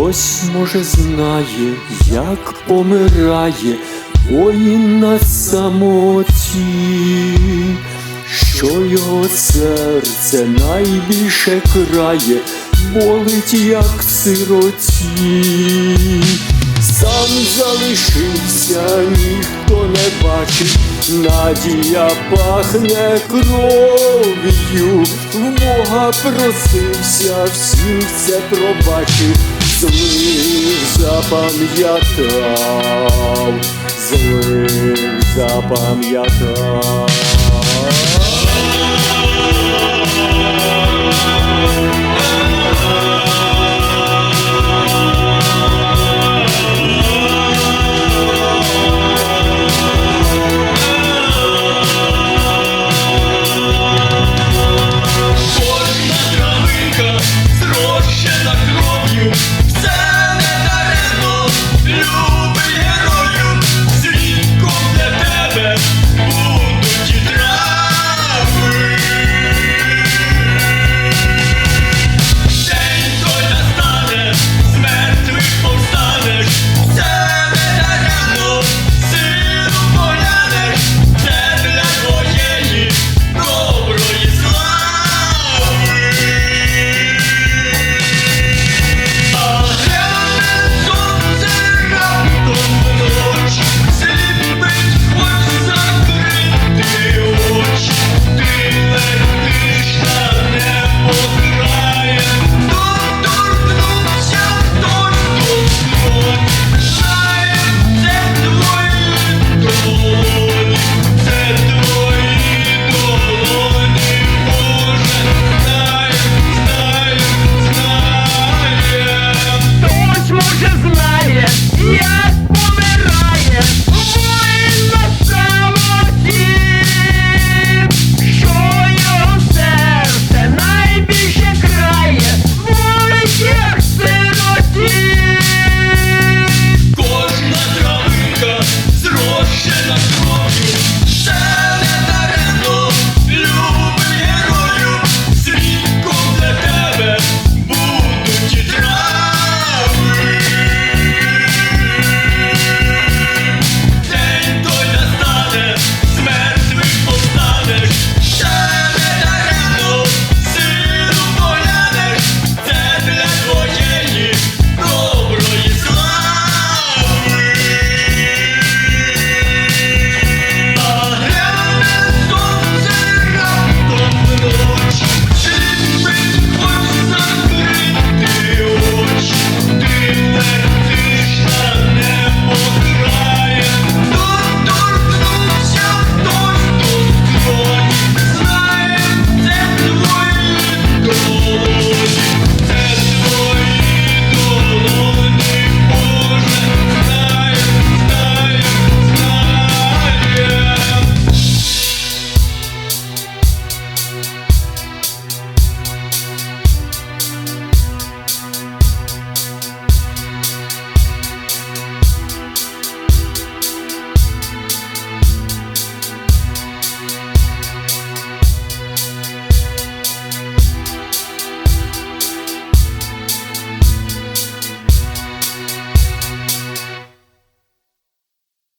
Хтось може знає, як помирає воїн на самоті, що його серце найбільше крає, болить, як сироті. Сам залишився, ніхто не бачить, надія пахне кров'ю, в Бога просився, всім все пробачив, запам'ятав, злих запам'ятав.